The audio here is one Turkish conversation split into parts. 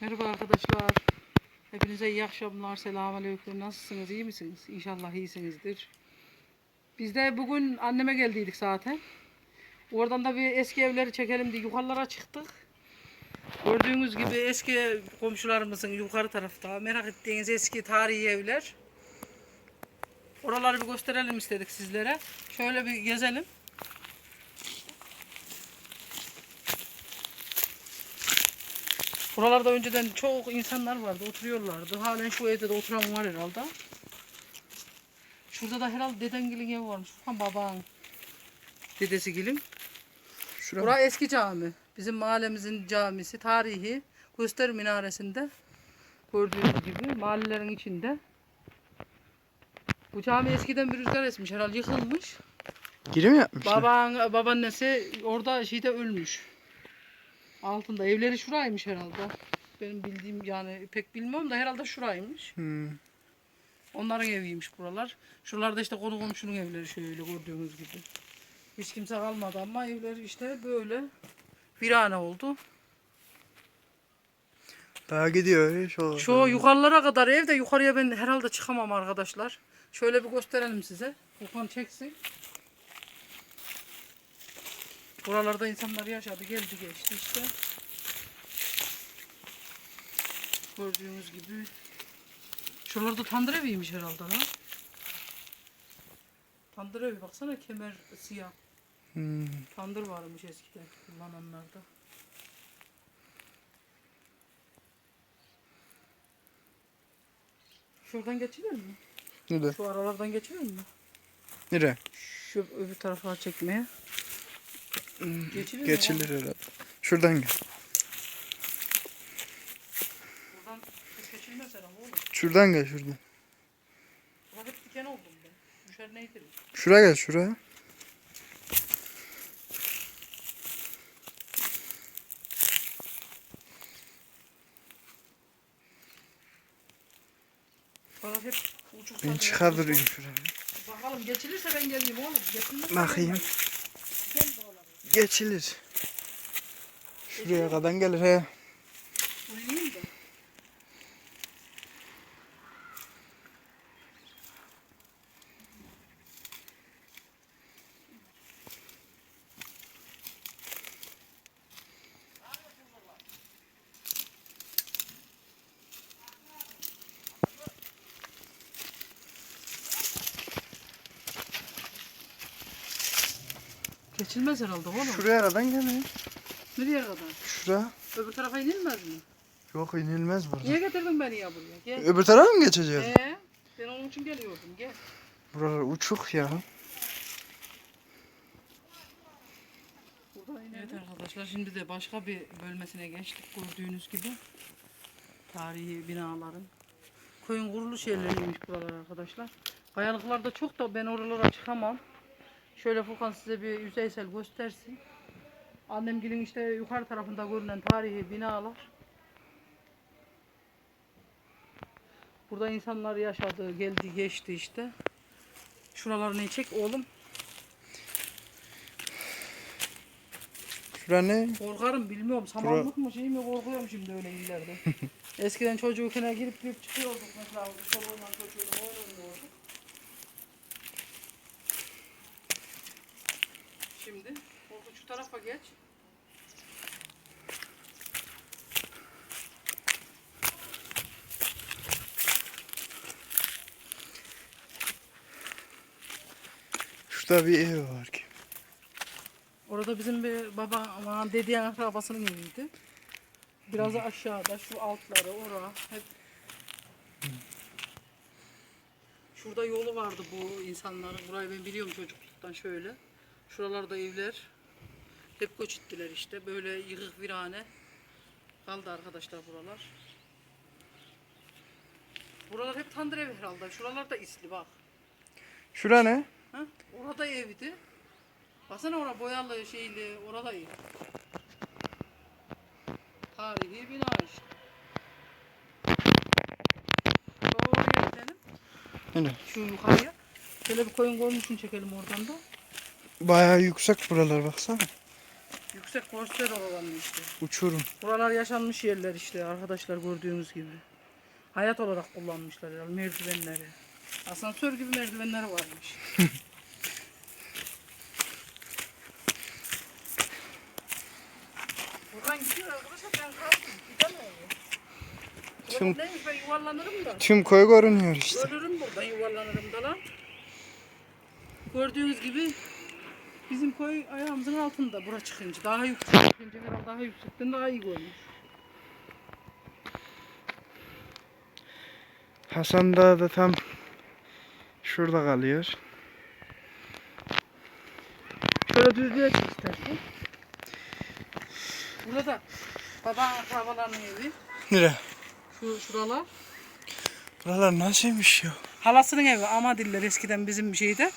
Merhaba arkadaşlar. Hepinize iyi akşamlar. Selamünaleyküm. Nasılsınız? iyi misiniz? İnşallah iyisinizdir. Biz de bugün anneme geldiydik zaten. Oradan da bir eski evleri çekelim diye yukarılara çıktık. Gördüğünüz gibi eski komşularımızın yukarı tarafta merak ettiğiniz eski tarihi evler. Oraları bir gösterelim istedik sizlere. Şöyle bir gezelim. Buralarda önceden çok insanlar vardı, oturuyorlardı. Halen şu evde de oturan var herhalde. Şurada da herhalde dedengilin evi varmış. Furkan baban. Dedesi Şura Burası eski cami. Bizim mahallemizin camisi, tarihi. Göster minaresinde. Gördüğünüz gibi mahallelerin içinde. Bu cami eskiden bir rüzgar esmiş herhalde yıkılmış. giri mi yapmışlar? Baban, babaannesi orada şeyde ölmüş. Altında. Evleri şuraymış herhalde. Benim bildiğim yani pek bilmiyorum da herhalde şuraymış. Hmm. Onların eviymiş buralar. Şuralarda işte konu komşunun evleri şöyle gördüğünüz gibi. Hiç kimse kalmadı ama evler işte böyle virane oldu. Daha gidiyor şu. Şu yukarılara kadar evde yukarıya ben herhalde çıkamam arkadaşlar. Şöyle bir gösterelim size. Okan çeksin. Buralarda insanlar yaşadı, geldi geçti işte. Gördüğünüz gibi. Şuralarda tandır eviymiş herhalde lan. Tandır evi baksana kemer siyah. Hmm. Tandır varmış eskiden kullananlarda. Şuradan geçilir mi? Nerede? Şu aralardan geçilir mi? Nere? Şu öbür tarafa çekmeye. Geçilir? Geçilir herhalde. Şuradan gel. Buradan geçilmez herhalde oğlum. Şuradan gel şuradan. Buna hep diken oldum ben. Düşer neydir? Şuraya gel şuraya. Bana hep uçuk Ben yapmışlar. şuraya. Bakalım geçilirse ben geleyim oğlum. Geçilmezse Bakayım. ben Gel buralara. Geçilir. Şuraya kadar gelir he. Uyuyayım da. Geçilmez herhalde oğlum. Şuraya kadar gelir. Nereye kadar? Şura. Öbür tarafa inilmez mi? Yok inilmez burada. Niye getirdin beni ya buraya? Gel. Öbür tarafa mı geçeceğiz? Ee, ben onun için geliyordum. Gel. Buralar uçuk ya. Evet arkadaşlar şimdi de başka bir bölmesine geçtik gördüğünüz gibi. Tarihi binaların. Koyun kuruluş yerleriymiş buralar arkadaşlar. Kayalıklarda çok da ben oralara çıkamam. Şöyle Furkan size bir yüzeysel göstersin. Annemgilin işte yukarı tarafında görünen tarihi binalar. Burada insanlar yaşadı, geldi, geçti işte. Şuralarını çek oğlum. Şura ne? Korkarım bilmiyorum. Samanlık mı şey mi korkuyorum şimdi öyle illerde. Eskiden çocuğuna girip girip çıkıyorduk mesela. Çoluğunla çocuğuyla oynuyorduk. Şimdi korku şu tarafa geç. Şurada bir ev var ki. Orada bizim bir baba aman dediğin akrabasının eviydi. Biraz da aşağıda şu altları ora hep Şurada yolu vardı bu insanların. Burayı ben biliyorum çocukluktan şöyle. Şuralarda evler. Hep göç ettiler işte. Böyle yıkık virane. Kaldı arkadaşlar buralar. Buralar hep tandır ev herhalde. Şuralar da isli bak. Şura ne? Ha? Orada evdi. Baksana orada boyalı şeyli, orada ev. Tarihi bina işte. Oraya gidelim. Hani Şu yukarıya. Şöyle bir koyun koymuşsun çekelim oradan da. bayağı yüksek buralar baksana. Yüksek göster oralarını işte. Uçurum. Buralar yaşanmış yerler işte arkadaşlar gördüğünüz gibi. Hayat olarak kullanmışlar yani merdivenleri. Asansör gibi merdivenleri varmış. Buradan gidiyor arkadaşlar ben kaldım. Gidemiyorum. Tüm- Tüm... Neymiş ben yuvarlanırım da. Tüm koy görünüyor işte. Ölürüm buradan yuvarlanırım da lan. Gördüğünüz gibi bizim koy ayağımızın altında bura çıkınca. Daha yüksek çıkınca herhalde daha yüksekten daha iyi görünür. Hasan Dağı da tam şurada kalıyor. Şöyle düzlüğe çık istersen. Burada baba akrabalarının evi. Nere? Şu şuralar. Buralar nasılmış ya? Halasının evi Amadiller eskiden bizim şeyde.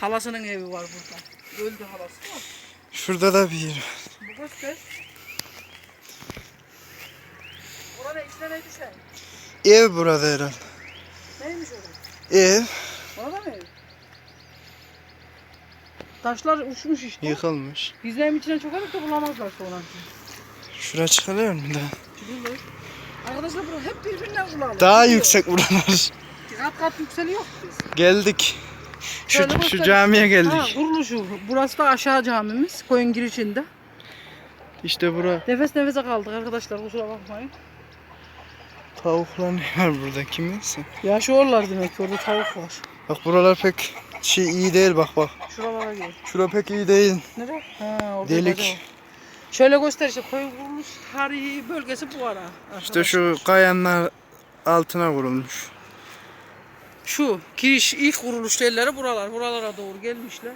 Halasının evi var burada. Öldü halası da. Şurada da bir yer var. Bu göster. Burada içine ne düşer? Ev burada herhalde. Neymiş orada? Ev Orada mı ev? Taşlar uçmuş işte. yıkılmış. Bizlerin içine çok da bulamazlar sonra. Şura çıkılıyor mu da? Çıkılır. Arkadaşlar burada hep birbirinden bulalım. Daha yüksek buralar. Kat kat yükseliyor biz. Geldik. Şu, şu camiye Ha, geldik. kuruluşu. Burası da aşağı camimiz. Koyun girişinde. İşte bura Nefes nefese kaldık arkadaşlar kusura bakmayın. tavuklar ne var burada kimisi? Yaşıyorlar demek ki orada tavuk var. Bak buralar pek şey iyi değil bak bak. Şuralara gel. Şura pek iyi değil. Nereye? Ha, orada Delik. Şöyle göster işte koyun kuruluş tarihi bölgesi bu ara. İşte şu kayanlar altına vurulmuş. Şu giriş ilk kuruluş yerleri buralar. Buralara doğru gelmişler.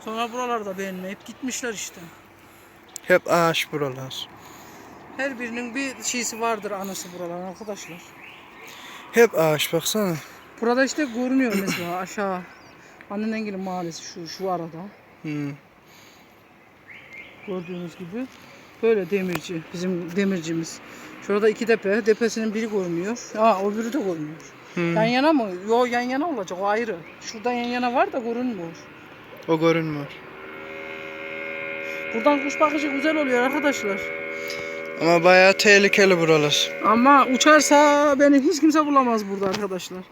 Sonra buralarda beğenmeyip gitmişler işte. Hep ağaç buralar. Her birinin bir şeysi vardır anısı buralar arkadaşlar. Hep ağaç baksana. Burada işte görünüyor mesela aşağı. Annenengil'in mahallesi şu şu arada. Hmm. Gördüğünüz gibi. Böyle demirci. Bizim demircimiz. Şurada iki tepe. Tepesinin biri görünüyor. Aa biri de görünüyor. Hmm. Yan yana mı? Yo yan yana olacak o ayrı. Şurada yan yana var da görünmüyor. O görünmüyor. Buradan kuş bakışı güzel oluyor arkadaşlar. Ama bayağı tehlikeli buralar. Ama uçarsa beni hiç kimse bulamaz burada arkadaşlar.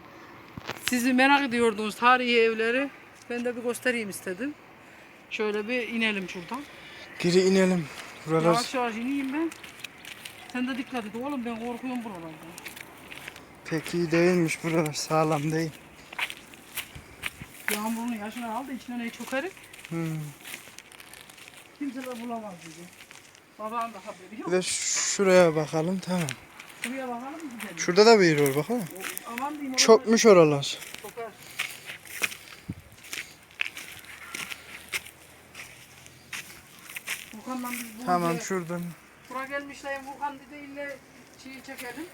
Sizi merak ediyordunuz tarihi evleri. Ben de bir göstereyim istedim. Şöyle bir inelim şuradan. Geri inelim. Buralar Yavaş yavaş ineyim ben. Sen de dikkat et oğlum ben korkuyorum buralardan. Pek iyi değilmiş buralar. Sağlam değil. Yağmurun yaşını al da içine ne çökerik. Hmm. Kimse de bulamaz bizi. Babam da haberi Bir yok. de şuraya bakalım tamam. Şuraya bakalım gidelim. Şurada da bir yer var bakalım. O- Aman diyeyim. Çökmüş oralar. Tamam şuradan. Bura gelmişler Volkan dedi ille şeyi çekelim.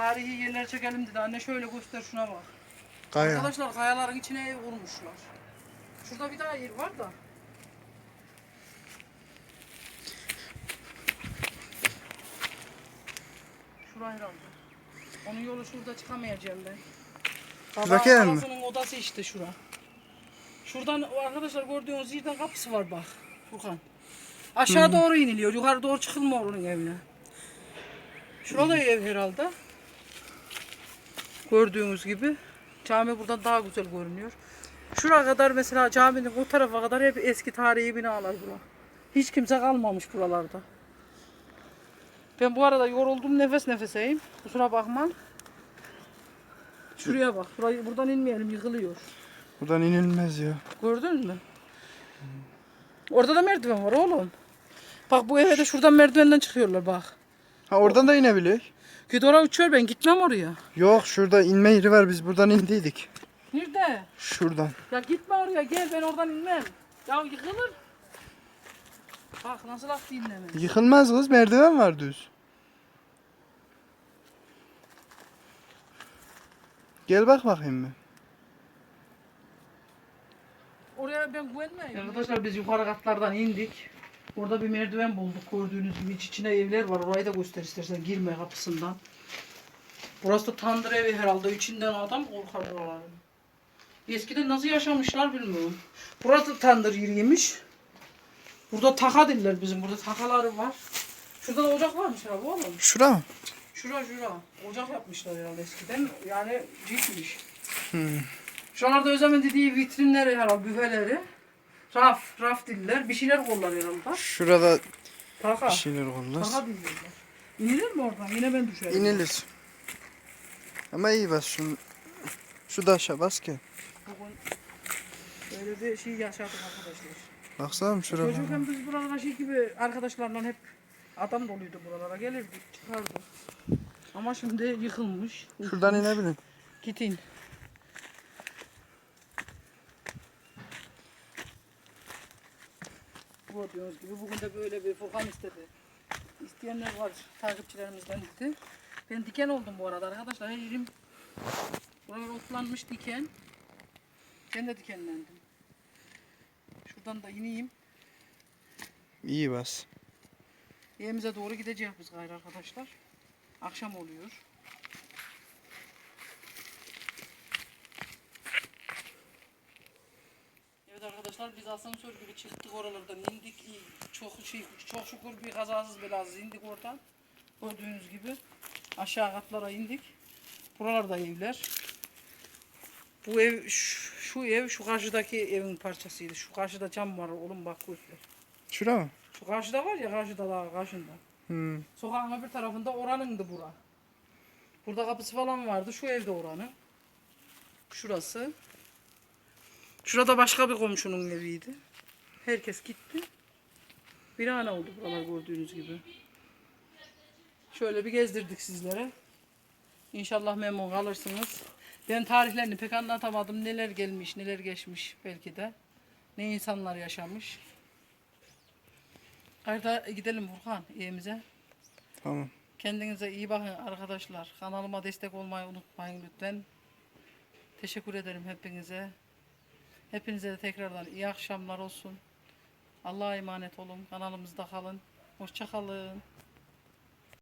Tarihi yerler çekelim dedi. Anne şöyle göster şuna bak. Kaya. Arkadaşlar kayaların içine ev kurmuşlar. Şurada bir daha yer var da. Şuraya herhalde. Onun yolu şurada çıkamayacağım ben. Şuradaki ev mi? odası işte şura. Şuradan arkadaşlar gördüğünüz yerden kapısı var bak. Furkan. Aşağı doğru iniliyor. Yukarı doğru çıkılmıyor onun evine. Şurada ev herhalde. Gördüğünüz gibi. Cami buradan daha güzel görünüyor. Şuraya kadar mesela caminin o tarafa kadar hep eski tarihi binalar bura. Hiç kimse kalmamış buralarda. Ben bu arada yoruldum nefes nefeseyim. Kusura bakma. Şuraya bak. Burayı, buradan inmeyelim yıkılıyor. Buradan inilmez ya. Gördün mü? Orada da merdiven var oğlum. Bak bu eve de şuradan merdivenden çıkıyorlar bak. Ha oradan da inebilir. Git oraya uçuyor ben gitmem oraya. Yok şurada inme yeri var biz buradan indiydik. Nerede? Şuradan. Ya gitme oraya gel ben oradan inmem. Ya yıkılır. Bak nasıl laf dinleme. Yıkılmaz kız merdiven var düz. Gel bak bakayım bir. Oraya ben güvenmeyim. Arkadaşlar biz yukarı katlardan indik. Orada bir merdiven bulduk gördüğünüz gibi. İç içine evler var. Orayı da göster istersen. Girme kapısından. Burası da tandır evi herhalde. İçinden adam korkar buraların. Eskiden nasıl yaşamışlar bilmiyorum. Burası da tandır yeriymiş. Burada taka diller bizim. Burada takaları var. Şurada da ocak varmış abi oğlum. Şura mı? Şura şura. Ocak yapmışlar herhalde eskiden. Yani ciltmiş. Hmm. Şuralarda Özlem'in dediği vitrinleri herhalde büfeleri. Raf, raf diller. Bir şeyler kollar herhalde. Şurada Taka. bir şeyler olmaz. Taka diller. İnilir mi oradan? Yine ben düşerim. İnilir. Ama iyi bas şunu. Şu daşa bas ki. Bugün böyle bir şey yaşadık arkadaşlar. Baksana şuraya. Çocukken biz buralara şey gibi arkadaşlarla hep adam doluydu buralara. Gelirdik çıkardık. Ama şimdi yıkılmış. Şuradan inebilin. Git Gördüğünüz gibi bugün de böyle bir Furkan istedi. İsteyenler var takipçilerimizden dedi. Ben diken oldum bu arada arkadaşlar. Her yerim buralar otlanmış diken. Ben de dikenlendim. Şuradan da ineyim. İyi bas. Evimize doğru gideceğiz biz gayrı arkadaşlar. Akşam oluyor. Evet arkadaşlar biz asansör gibi çıktık oralardan indik. Çok şey çok şükür bir kazasız belasız indik oradan. Gördüğünüz gibi aşağı katlara indik. Buralarda evler. Bu ev şu, şu ev şu karşıdaki evin parçasıydı. Şu karşıda cam var oğlum bak göster. Şura mı? Şu karşıda var ya karşıda daha karşında. Hmm. Sokağın öbür tarafında oranındı bura. Burada kapısı falan vardı. Şu evde oranın. Şurası. Şurada başka bir komşunun eviydi. Herkes gitti. Bir hane oldu buralar gördüğünüz gibi. Şöyle bir gezdirdik sizlere. İnşallah memnun kalırsınız. Ben tarihlerini pek anlatamadım. Neler gelmiş, neler geçmiş belki de. Ne insanlar yaşamış. Haydi gidelim Burhan evimize. Tamam. Kendinize iyi bakın arkadaşlar. Kanalıma destek olmayı unutmayın lütfen. Teşekkür ederim hepinize. Hepinize de tekrardan iyi akşamlar olsun. Allah'a emanet olun. Kanalımızda kalın. Hoşça kalın.